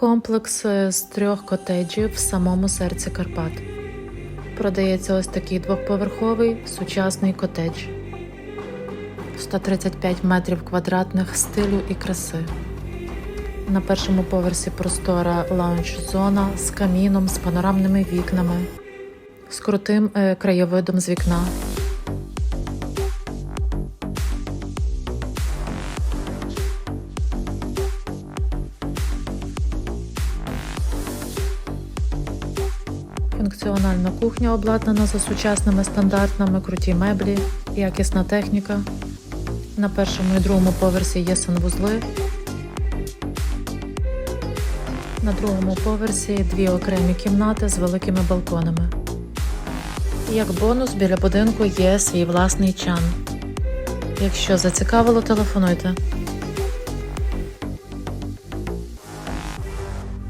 Комплекс е, з трьох котеджів в самому серці Карпат. Продається ось такий двоповерховий сучасний котедж. 135 метрів квадратних стилю і краси. На першому поверсі простора лаунж-зона з каміном, з панорамними вікнами, з крутим е, краєвидом з вікна. Функціональна кухня обладнана за сучасними стандартами, круті меблі, якісна техніка. На першому і другому поверсі є санвузли. На другому поверсі дві окремі кімнати з великими балконами. Як бонус біля будинку є свій власний чан. Якщо зацікавило, телефонуйте.